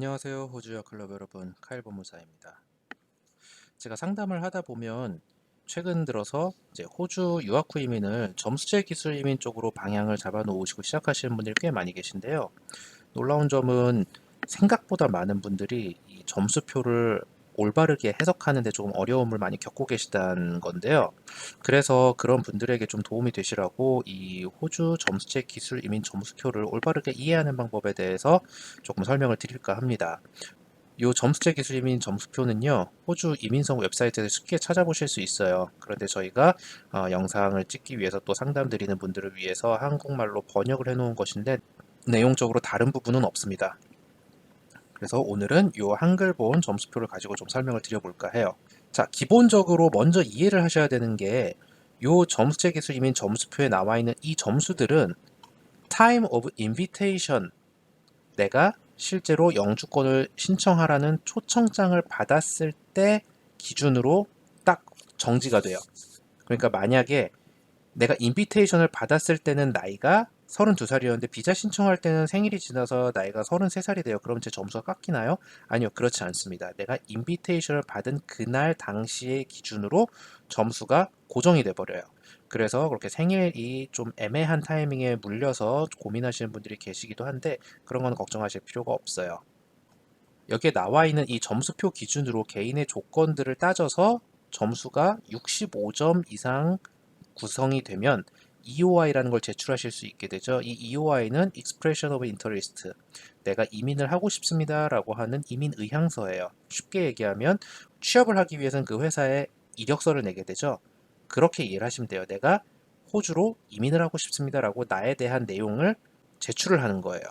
안녕하세요. 호주여 클럽 여러분, 카일 법무사입니다. 제가 상담을 하다 보면 최근 들어서 이제 호주 유학 후 이민을 점수제 기술 이민 쪽으로 방향을 잡아 놓으시고 시작하시는 분들이 꽤 많이 계신데요. 놀라운 점은 생각보다 많은 분들이 이 점수표를 올바르게 해석하는데 조금 어려움을 많이 겪고 계시다는 건데요. 그래서 그런 분들에게 좀 도움이 되시라고 이 호주 점수제 기술 이민 점수표를 올바르게 이해하는 방법에 대해서 조금 설명을 드릴까 합니다. 이 점수제 기술 이민 점수표는요, 호주 이민성 웹사이트에서 쉽게 찾아보실 수 있어요. 그런데 저희가 어, 영상을 찍기 위해서 또 상담 드리는 분들을 위해서 한국말로 번역을 해 놓은 것인데 내용적으로 다른 부분은 없습니다. 그래서 오늘은 이 한글본 점수표를 가지고 좀 설명을 드려볼까 해요. 자, 기본적으로 먼저 이해를 하셔야 되는 게 이 점수제 기술 이민 점수표에 나와 있는 이 점수들은 time of invitation 내가 실제로 영주권을 신청하라는 초청장을 받았을 때 기준으로 딱 정지가 돼요. 그러니까 만약에 내가 인비테이션을 받았을 때는 나이가 32살이었는데 비자 신청할 때는 생일이 지나서 나이가 33살이 돼요. 그럼 제 점수가 깎이나요? 아니요. 그렇지 않습니다. 내가 인비테이션을 받은 그날 당시의 기준으로 점수가 고정이 돼 버려요. 그래서 그렇게 생일이 좀 애매한 타이밍에 물려서 고민하시는 분들이 계시기도 한데 그런 건 걱정하실 필요가 없어요. 여기에 나와 있는 이 점수표 기준으로 개인의 조건들을 따져서 점수가 65점 이상 구성이 되면 EOI라는 걸 제출하실 수 있게 되죠. 이 EOI는 Expression of Interest. 내가 이민을 하고 싶습니다라고 하는 이민 의향서예요. 쉽게 얘기하면 취업을 하기 위해서는 그 회사에 이력서를 내게 되죠. 그렇게 이해를 하시면 돼요. 내가 호주로 이민을 하고 싶습니다라고 나에 대한 내용을 제출을 하는 거예요.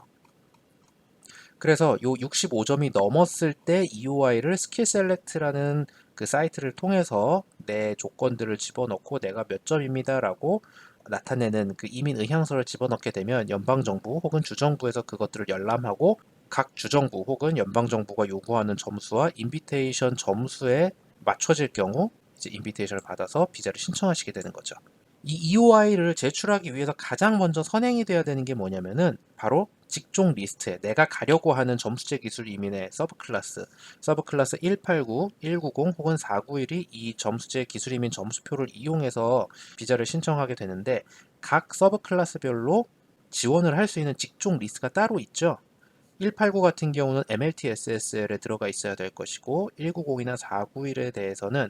그래서 요 65점이 넘었을 때 EOI를 스킬 셀렉트라는 그 사이트를 통해서 내 조건들을 집어넣고 내가 몇 점입니다라고 나타내는 그 이민 의향서를 집어넣게 되면 연방정부 혹은 주정부에서 그것들을 열람하고 각 주정부 혹은 연방정부가 요구하는 점수와 인비테이션 점수에 맞춰질 경우 이제 인비테이션을 받아서 비자를 신청하시게 되는 거죠. 이 EOI를 제출하기 위해서 가장 먼저 선행이 돼야 되는 게 뭐냐면은 바로 직종 리스트에 내가 가려고 하는 점수제 기술 이민의 서브 클래스, 서브 클래스 189, 190 혹은 491이 이 점수제 기술 이민 점수표를 이용해서 비자를 신청하게 되는데 각 서브 클래스별로 지원을 할 수 있는 직종 리스트가 따로 있죠. 189 같은 경우는 MLT-SSL에 들어가 있어야 될 것이고 190이나 491에 대해서는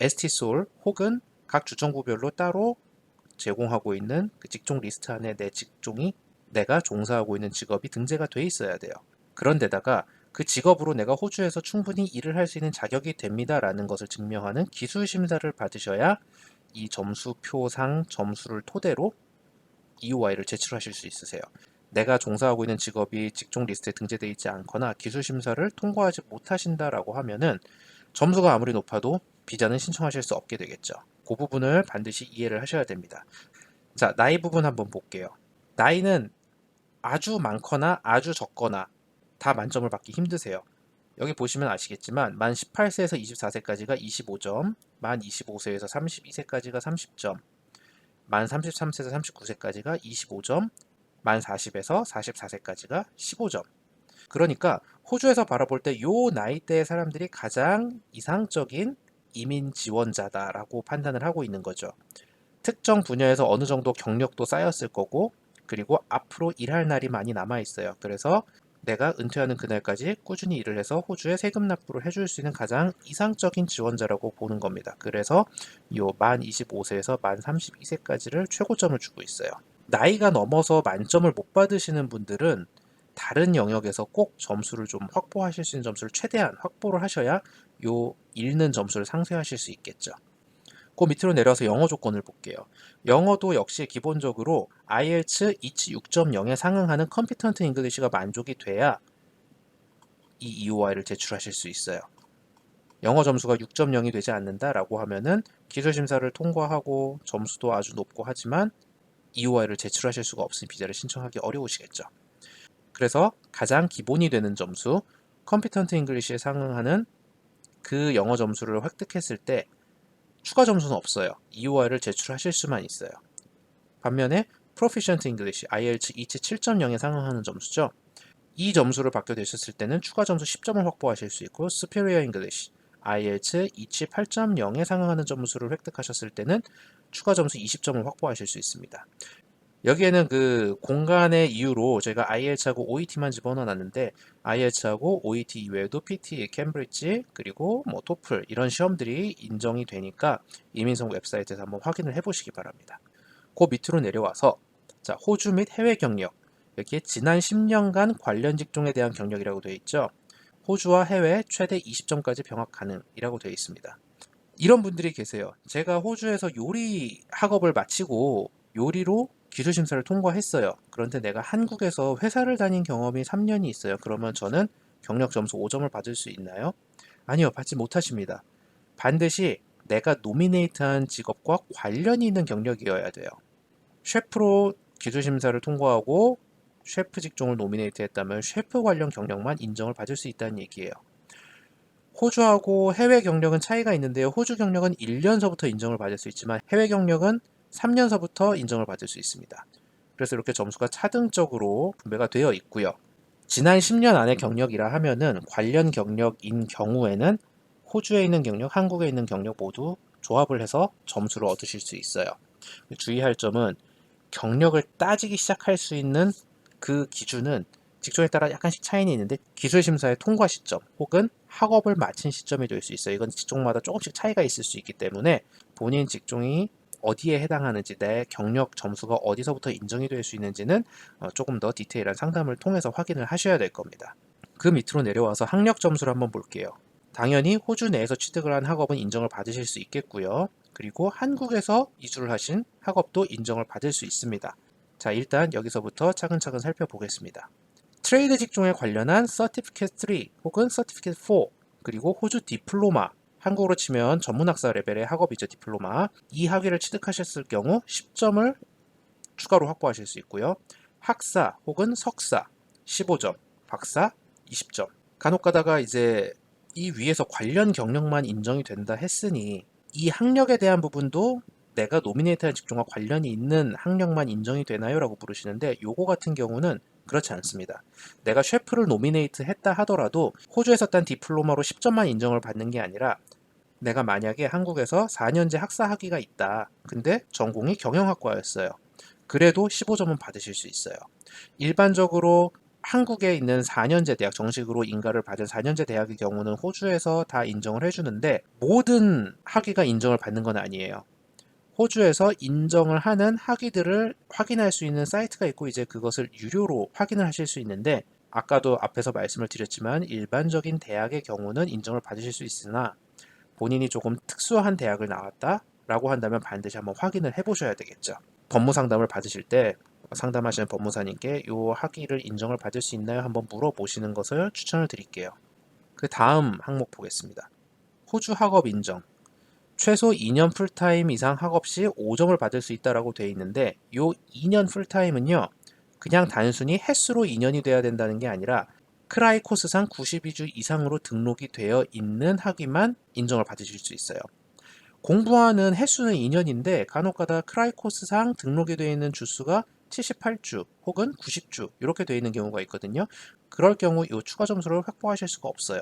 STSOL 혹은 각 주정부별로 따로 제공하고 있는 그 직종 리스트 안에 내 직종이 내가 종사하고 있는 직업이 등재가 돼 있어야 돼요. 그런데다가 그 직업으로 내가 호주에서 충분히 일을 할 수 있는 자격이 됩니다라는 것을 증명하는 기술 심사를 받으셔야 이 점수표상 점수를 토대로 EOI를 제출하실 수 있으세요. 내가 종사하고 있는 직업이 직종 리스트에 등재되어 있지 않거나 기술 심사를 통과하지 못하신다라고 하면은 점수가 아무리 높아도 비자는 신청하실 수 없게 되겠죠. 그 부분을 반드시 이해를 하셔야 됩니다. 자, 나이 부분 한번 볼게요. 나이는 아주 많거나 아주 적거나 다 만점을 받기 힘드세요. 여기 보시면 아시겠지만 만 18세에서 24세까지가 25점, 만 25세에서 32세까지가 30점, 만 33세에서 39세까지가 25점, 만 40에서 44세까지가 15점. 그러니까 호주에서 바라볼 때 요 나이대의 사람들이 가장 이상적인 이민 지원자다라고 판단을 하고 있는 거죠. 특정 분야에서 어느 정도 경력도 쌓였을 거고 그리고 앞으로 일할 날이 많이 남아 있어요. 그래서 내가 은퇴하는 그날까지 꾸준히 일을 해서 호주에 세금 납부를 해줄 수 있는 가장 이상적인 지원자라고 보는 겁니다. 그래서 요 만 25세에서 만 32세까지를 최고점을 주고 있어요. 나이가 넘어서 만점을 못 받으시는 분들은 다른 영역에서 꼭 점수를 좀 확보하실 수 있는 점수를 최대한 확보를 하셔야 요 읽는 점수를 상쇄하실 수 있겠죠. 그 밑으로 내려서 영어 조건을 볼게요. 영어도 역시 기본적으로 IELTS 2.6.0에 상응하는 컴피턴트 잉글리시가 만족이 돼야 이 EOI를 제출하실 수 있어요. 영어 점수가 6.0이 되지 않는다라고 하면은 기술 심사를 통과하고 점수도 아주 높고 하지만 EOI를 제출하실 수가 없으니 비자를 신청하기 어려우시겠죠. 그래서 가장 기본이 되는 점수, 컴피턴트 잉글리시에 상응하는 그 영어 점수를 획득했을 때 추가 점수는 없어요. EOI를 제출하실 수만 있어요. 반면에 Proficient English, IELTS 2.7.0에 상응하는 점수죠. 이 점수를 받게 되셨을 때는 추가 점수 10점을 확보하실 수 있고 Superior English, IELTS 2취 8.0에 상응하는 점수를 획득하셨을 때는 추가 점수 20점을 확보하실 수 있습니다. 여기에는 그 공간의 이유로 저희가 IELTS하고 OET만 집어넣어놨는데 IELTS하고 OET 이외에도 PT, 캠브리지 그리고 뭐 토플 이런 시험들이 인정이 되니까 이민성 웹사이트에서 한번 확인을 해보시기 바랍니다. 그 밑으로 내려와서 자 호주 및 해외 경력 여기에 지난 10년간 관련 직종에 대한 경력이라고 되어 있죠. 호주와 해외 최대 20점까지 병합 가능이라고 되어 있습니다. 이런 분들이 계세요. 제가 호주에서 요리 학업을 마치고 요리로 기술 심사를 통과했어요. 그런데 내가 한국에서 회사를 다닌 경험이 3년이 있어요. 그러면 저는 경력 점수 5점을 받을 수 있나요? 아니요, 받지 못하십니다. 반드시 내가 노미네이트한 직업과 관련이 있는 경력이어야 돼요. 셰프로 기술 심사를 통과하고 셰프 직종을 노미네이트 했다면 셰프 관련 경력만 인정을 받을 수 있다는 얘기예요. 호주하고 해외 경력은 차이가 있는데요. 호주 경력은 1년서부터 인정을 받을 수 있지만 해외 경력은 3년서부터 인정을 받을 수 있습니다. 그래서 이렇게 점수가 차등적으로 분배가 되어 있고요. 지난 10년 안의 경력이라 하면은 관련 경력인 경우에는 호주에 있는 경력, 한국에 있는 경력 모두 조합을 해서 점수를 얻으실 수 있어요. 주의할 점은 경력을 따지기 시작할 수 있는 그 기준은 직종에 따라 약간씩 차이는 있는데 기술 심사의 통과 시점 혹은 학업을 마친 시점이 될 수 있어요. 이건 직종마다 조금씩 차이가 있을 수 있기 때문에 본인 직종이 어디에 해당하는지 내 경력 점수가 어디서부터 인정이 될 수 있는지는 어, 조금 더 디테일한 상담을 통해서 확인을 하셔야 될 겁니다. 그 밑으로 내려와서 학력 점수를 한번 볼게요. 당연히 호주 내에서 취득을 한 학업은 인정을 받으실 수 있겠고요. 그리고 한국에서 이주를 하신 학업도 인정을 받을 수 있습니다. 자, 일단 여기서부터 차근차근 살펴보겠습니다. 트레이드 직종에 관련한 서티피켓 3 혹은 서티피켓 4 그리고 호주 디플로마 한국으로 치면 전문학사 레벨의 학업이죠 디플로마 이 학위를 취득하셨을 경우 10점을 추가로 확보하실 수 있고요 학사 혹은 석사 15점 박사 20점 간혹 가다가 이제 이 위에서 관련 경력만 인정이 된다 했으니 이 학력에 대한 부분도 내가 노미네이트한 직종과 관련이 있는 학력만 인정이 되나요? 라고 물으시는데 요거 같은 경우는 그렇지 않습니다. 내가 셰프를 노미네이트 했다 하더라도 호주에서 딴 디플로마로 10점만 인정을 받는 게 아니라 내가 만약에 한국에서 4년제 학사 학위가 있다. 근데 전공이 경영학과였어요. 그래도 15점은 받으실 수 있어요. 일반적으로 한국에 있는 4년제 대학, 정식으로 인가를 받은 4년제 대학의 경우는 호주에서 다 인정을 해주는데 모든 학위가 인정을 받는 건 아니에요. 호주에서 인정을 하는 학위들을 확인할 수 있는 사이트가 있고 이제 그것을 유료로 확인을 하실 수 있는데 아까도 앞에서 말씀을 드렸지만 일반적인 대학의 경우는 인정을 받으실 수 있으나 본인이 조금 특수한 대학을 나왔다 라고 한다면 반드시 한번 확인을 해보셔야 되겠죠. 법무 상담을 받으실 때 상담하시는 법무사님께 이 학위를 인정을 받을 수 있나요? 한번 물어보시는 것을 추천을 드릴게요. 그 다음 항목 보겠습니다. 호주 학업 인정. 최소 2년 풀타임 이상 학업 시 5점을 받을 수 있다라고 되어 있는데 이 2년 풀타임은요. 그냥 단순히 횟수로 2년이 돼야 된다는 게 아니라 크라이 코스상 92주 이상으로 등록이 되어 있는 학위만 인정을 받으실 수 있어요. 공부하는 횟수는 2년인데 간혹가다 크라이 코스상 등록이 되어 있는 주수가 78주 혹은 90주 이렇게 되어 있는 경우가 있거든요. 그럴 경우 이 추가 점수를 확보하실 수가 없어요.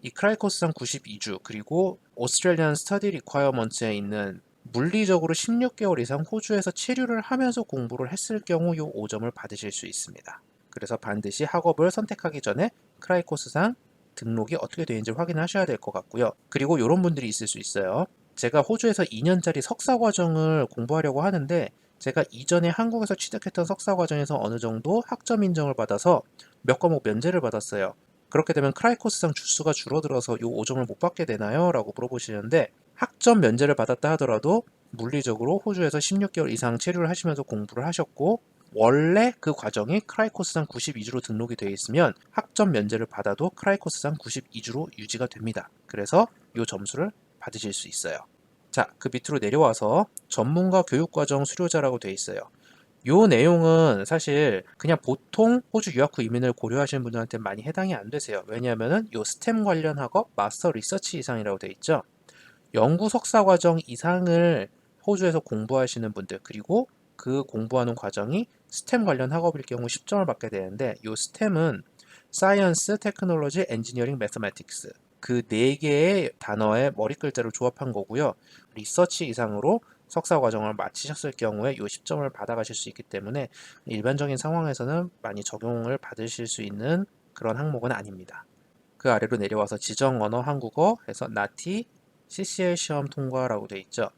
이 크라이 코스상 92주 그리고 오스트레일리안 스터디 리콰이어먼트에 있는 물리적으로 16개월 이상 호주에서 체류를 하면서 공부를 했을 경우 이 5점을 받으실 수 있습니다. 그래서 반드시 학업을 선택하기 전에 크라이 코스상 등록이 어떻게 되는지 확인하셔야 될 것 같고요. 그리고 이런 분들이 있을 수 있어요. 제가 호주에서 2년짜리 석사 과정을 공부하려고 하는데 제가 이전에 한국에서 취득했던 석사 과정에서 어느 정도 학점 인정을 받아서 몇 과목 면제를 받았어요. 그렇게 되면 크라이코스상 주수가 줄어들어서 이 5점을 못 받게 되나요? 라고 물어보시는데 학점 면제를 받았다 하더라도 물리적으로 호주에서 16개월 이상 체류를 하시면서 공부를 하셨고 원래 그 과정이 크라이코스상 92주로 등록이 되어 있으면 학점 면제를 받아도 크라이코스상 92주로 유지가 됩니다. 그래서 이 점수를 받으실 수 있어요. 자, 그 밑으로 내려와서 전문가 교육과정 수료자라고 되어 있어요. 요 내용은 사실 그냥 보통 호주 유학 후 이민을 고려하시는 분들한테 많이 해당이 안 되세요. 왜냐하면은 요 스템 관련 학업 마스터 리서치 이상이라고 되어 있죠. 연구 석사 과정 이상을 호주에서 공부하시는 분들 그리고 그 공부하는 과정이 스템 관련 학업일 경우 10점을 받게 되는데 이 스템은 사이언스, 테크놀로지, 엔지니어링, 매스매틱스 그 네 개의 단어의 머리 글자를 조합한 거고요. 리서치 이상으로 석사 과정을 마치셨을 경우에 이 10점을 받아가실 수 있기 때문에 일반적인 상황에서는 많이 적용을 받으실 수 있는 그런 항목은 아닙니다. 그 아래로 내려와서 지정 언어 한국어 해서 나티 CCL 시험 통과라고 돼 있죠.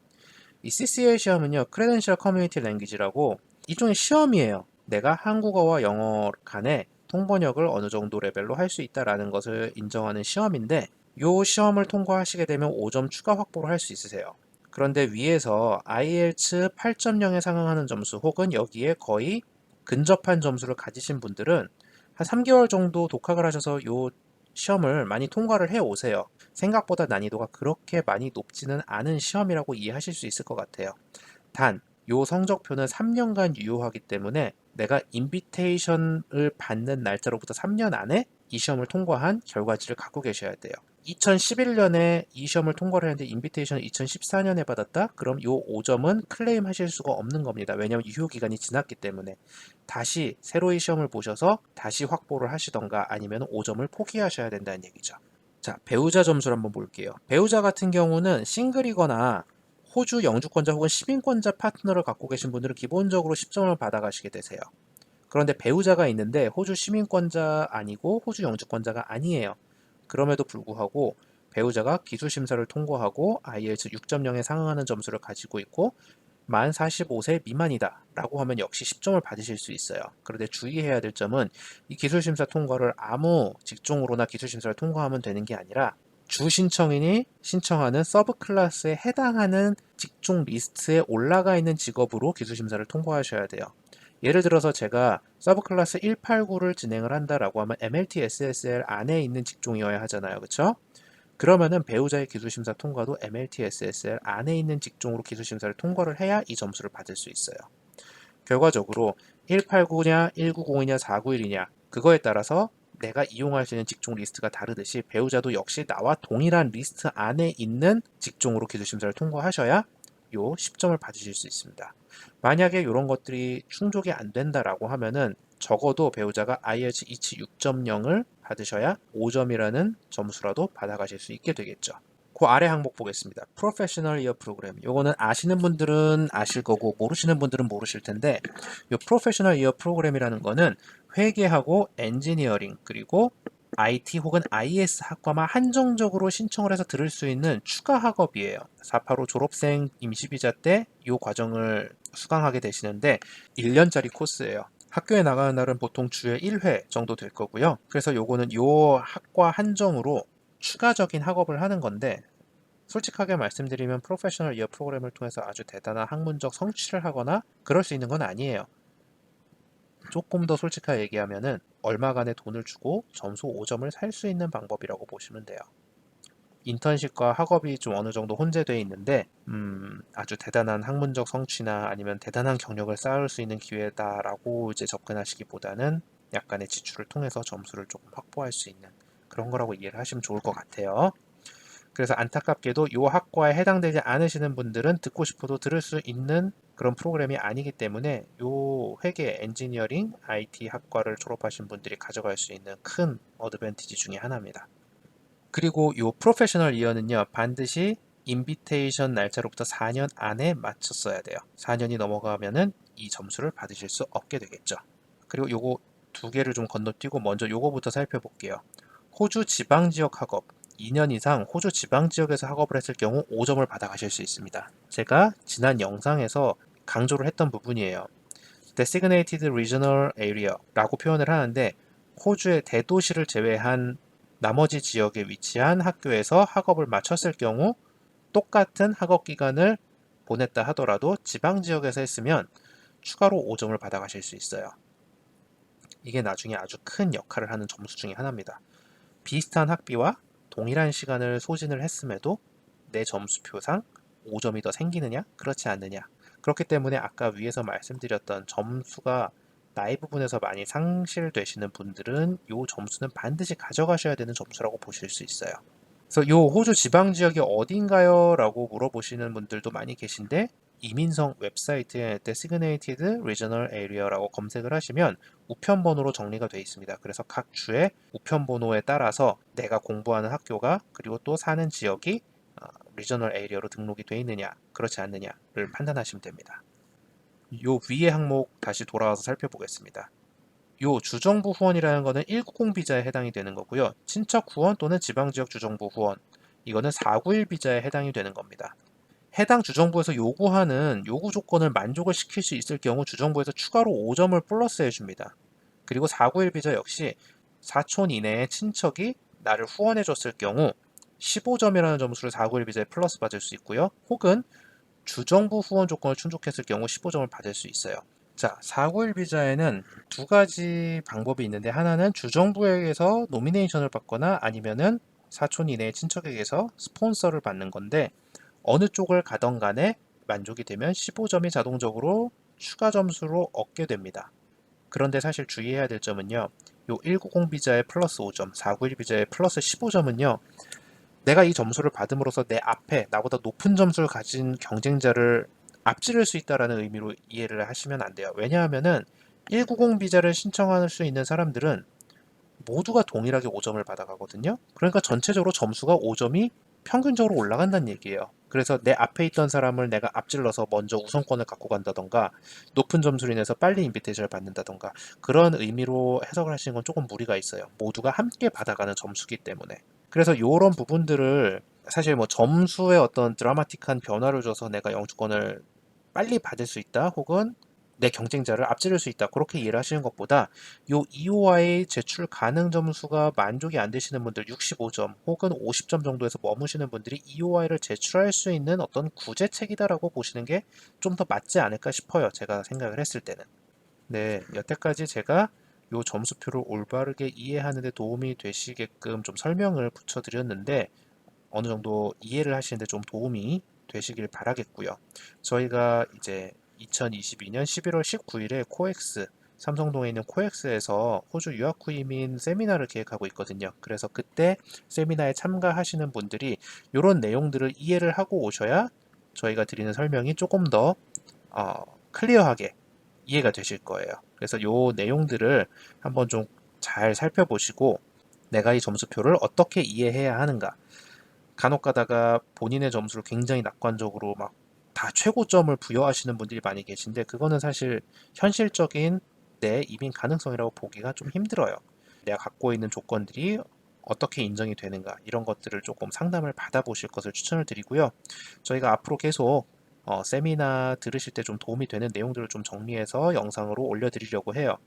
이 CCL 시험은요, Credential Community Language라고 일종의 시험이에요. 내가 한국어와 영어 간에 통번역을 어느 정도 레벨로 할 수 있다라는 것을 인정하는 시험인데 이 시험을 통과하시게 되면 5점 추가 확보를 할 수 있으세요. 그런데 위에서 IELTS 8.0에 상응하는 점수 혹은 여기에 거의 근접한 점수를 가지신 분들은 한 3개월 정도 독학을 하셔서 이 시험을 많이 통과를 해 오세요. 생각보다 난이도가 그렇게 많이 높지는 않은 시험이라고 이해하실 수 있을 것 같아요. 단, 요 성적표는 3년간 유효하기 때문에 내가 인비테이션을 받는 날짜로부터 3년 안에 이 시험을 통과한 결과지를 갖고 계셔야 돼요. 2011년에 이 시험을 통과를 했는데 인비테이션을 2014년에 받았다? 그럼 요 5점은 클레임 하실 수가 없는 겁니다. 왜냐하면 유효 기간이 지났기 때문에 다시 새로 이 시험을 보셔서 다시 확보를 하시던가 아니면 5점을 포기하셔야 된다는 얘기죠. 자, 배우자 점수를 한번 볼게요. 배우자 같은 경우는 싱글이거나 호주 영주권자 혹은 시민권자 파트너를 갖고 계신 분들은 기본적으로 10점을 받아가시게 되세요. 그런데 배우자가 있는데 호주 시민권자 아니고 호주 영주권자가 아니에요. 그럼에도 불구하고 배우자가 기술 심사를 통과하고 IELTS 6.0에 상응하는 점수를 가지고 있고 만 45세 미만이다 라고 하면 역시 10점을 받으실 수 있어요. 그런데 주의해야 될 점은 이 기술 심사 통과를 아무 직종으로나 기술 심사를 통과하면 되는 게 아니라 주 신청인이 신청하는 서브 클래스에 해당하는 직종 리스트에 올라가 있는 직업으로 기술 심사를 통과하셔야 돼요. 예를 들어서 제가 서브 클래스 189를 진행을 한다라고 하면 MLT SSL 안에 있는 직종이어야 하잖아요. 그렇죠? 그러면은 배우자의 기술 심사 통과도 MLT SSL 안에 있는 직종으로 기술 심사를 통과를 해야 이 점수를 받을 수 있어요. 결과적으로 189냐, 190이냐, 491이냐 그거에 따라서 내가 이용할 수 있는 직종 리스트가 다르듯이 배우자도 역시 나와 동일한 리스트 안에 있는 직종으로 기술 심사를 통과하셔야 요 10점을 받으실 수 있습니다. 만약에 이런 것들이 충족이 안 된다라고 하면은 적어도 배우자가 IELTS 2치 6.0을 받으셔야 5점이라는 점수라도 받아가실 수 있게 되겠죠. 그 아래 항목 보겠습니다. 프로페셔널 이어 프로그램. 요거는 아시는 분들은 아실 거고 모르시는 분들은 모르실 텐데 요 프로페셔널 이어 프로그램이라는 거는 회계하고 엔지니어링 그리고 IT 혹은 IS 학과만 한정적으로 신청을 해서 들을 수 있는 추가 학업이에요. 485 졸업생 임시비자 때 이 과정을 수강하게 되시는데 1년짜리 코스예요. 학교에 나가는 날은 보통 주에 1회 정도 될 거고요. 그래서 요거는 요 학과 한정으로 추가적인 학업을 하는 건데 솔직하게 말씀드리면 프로페셔널 이어 프로그램을 통해서 아주 대단한 학문적 성취를 하거나 그럴 수 있는 건 아니에요. 조금 더 솔직하게 얘기하면은 얼마간의 돈을 주고 점수 5점을 살 수 있는 방법이라고 보시면 돼요. 인턴십과 학업이 좀 어느 정도 혼재되어 있는데 음, 아주 대단한 학문적 성취나 아니면 대단한 경력을 쌓을 수 있는 기회다라고 이제 접근하시기보다는 약간의 지출을 통해서 점수를 조금 확보할 수 있는 그런 거라고 이해를 하시면 좋을 것 같아요. 그래서 안타깝게도 이 학과에 해당되지 않으시는 분들은 듣고 싶어도 들을 수 있는 그런 프로그램이 아니기 때문에 이 회계 엔지니어링 IT 학과를 졸업하신 분들이 가져갈 수 있는 큰 어드밴티지 중에 하나입니다. 그리고 이 프로페셔널 이어는요 반드시 인비테이션 날짜로부터 4년 안에 맞췄어야 돼요. 4년이 넘어가면은 이 점수를 받으실 수 없게 되겠죠. 그리고 요거 두 개를 좀 건너뛰고 먼저 요거부터 살펴볼게요. 호주 지방 지역 학업 2년 이상 호주 지방 지역에서 학업을 했을 경우 5점을 받아 가실 수 있습니다. 제가 지난 영상에서 강조를 했던 부분이에요. Designated Regional Area라고 표현을 하는데 호주의 대도시를 제외한 나머지 지역에 위치한 학교에서 학업을 마쳤을 경우 똑같은 학업 기간을 보냈다 하더라도 지방 지역에서 했으면 추가로 5점을 받아가실 수 있어요. 이게 나중에 아주 큰 역할을 하는 점수 중에 하나입니다. 비슷한 학비와 동일한 시간을 소진을 했음에도 내 점수표상 5점이 더 생기느냐? 그렇지 않느냐? 그렇기 때문에 아까 위에서 말씀드렸던 점수가 나이 부분에서 많이 상실되시는 분들은 이 점수는 반드시 가져가셔야 되는 점수라고 보실 수 있어요. 그래서 이 호주 지방 지역이 어딘가요? 라고 물어보시는 분들도 많이 계신데 이민성 웹사이트에 Designated Regional Area라고 검색을 하시면 우편 번호로 정리가 되어 있습니다. 그래서 각 주의 우편 번호에 따라서 내가 공부하는 학교가 그리고 또 사는 지역이 리저널 에리어로 등록이 되어 있느냐 그렇지 않느냐를 판단하시면 됩니다. 요 위의 항목 다시 돌아와서 살펴보겠습니다. 요 주정부 후원이라는 거는 190 비자에 해당이 되는 거고요. 친척 후원 또는 지방지역 주정부 후원 이거는 491 비자에 해당이 되는 겁니다. 해당 주정부에서 요구하는 요구 조건을 만족을 시킬 수 있을 경우 주정부에서 추가로 5점을 플러스해 줍니다. 그리고 491 비자 역시 4촌 이내의 친척이 나를 후원해 줬을 경우 15점이라는 점수를 491 비자에 플러스 받을 수 있고요. 혹은 주정부 후원 조건을 충족했을 경우 15점을 받을 수 있어요. 자, 491 비자에는 두 가지 방법이 있는데 하나는 주정부에게서 노미네이션을 받거나 아니면은 사촌 이내의 친척에게서 스폰서를 받는 건데 어느 쪽을 가던 간에 만족이 되면 15점이 자동적으로 추가 점수로 얻게 됩니다. 그런데 사실 주의해야 될 점은요. 요 190 비자의 플러스 5점, 491 비자의 플러스 15점은요. 내가 이 점수를 받음으로써 내 앞에 나보다 높은 점수를 가진 경쟁자를 앞지를 수 있다라는 의미로 이해를 하시면 안 돼요. 왜냐하면은 190 비자를 신청할 수 있는 사람들은 모두가 동일하게 5점을 받아가거든요. 그러니까 전체적으로 점수가 5점이 평균적으로 올라간다는 얘기예요. 그래서 내 앞에 있던 사람을 내가 앞질러서 먼저 우선권을 갖고 간다던가 높은 점수로 인해서 빨리 인비테이션을 받는다던가 그런 의미로 해석을 하시는 건 조금 무리가 있어요. 모두가 함께 받아가는 점수기 때문에. 그래서 이런 부분들을 사실 뭐 점수에 어떤 드라마틱한 변화를 줘서 내가 영주권을 빨리 받을 수 있다 혹은 내 경쟁자를 앞지를 수 있다 그렇게 이해를 하시는 것보다 요 EOI 제출 가능 점수가 만족이 안 되시는 분들 65점 혹은 50점 정도에서 머무시는 분들이 EOI를 제출할 수 있는 어떤 구제책이다라고 보시는 게 좀 더 맞지 않을까 싶어요 제가 생각을 했을 때는. 네 여태까지 제가 요 점수표를 올바르게 이해하는 데 도움이 되시게끔 좀 설명을 붙여드렸는데 어느 정도 이해를 하시는데 좀 도움이 되시길 바라겠고요. 저희가 이제 2022년 11월 19일에 코엑스 삼성동에 있는 코엑스에서 호주 유학 후이민 세미나를 기획하고 있거든요. 그래서 그때 세미나에 참가하시는 분들이 이런 내용들을 이해를 하고 오셔야 저희가 드리는 설명이 조금 더 어, 클리어하게 이해가 되실 거예요. 그래서 요 내용들을 한번 좀 잘 살펴보시고 내가 이 점수표를 어떻게 이해해야 하는가. 간혹 가다가 본인의 점수를 굉장히 낙관적으로 막 다 최고점을 부여하시는 분들이 많이 계신데 그거는 사실 현실적인 내 이민 가능성이라고 보기가 좀 힘들어요. 내가 갖고 있는 조건들이 어떻게 인정이 되는가 이런 것들을 조금 상담을 받아보실 것을 추천을 드리고요. 저희가 앞으로 계속 어, 세미나 들으실 때 좀 도움이 되는 내용들을 좀 정리해서 영상으로 올려드리려고 해요.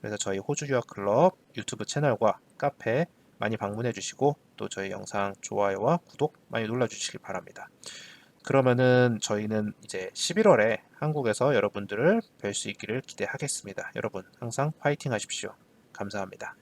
그래서 저희 호주 유학 클럽 유튜브 채널과 카페 많이 방문해 주시고 또 저희 영상 좋아요와 구독 많이 눌러 주시기 바랍니다. 그러면은 저희는 이제 11월에 한국에서 여러분들을 뵐 수 있기를 기대하겠습니다. 여러분 항상 화이팅 하십시오. 감사합니다.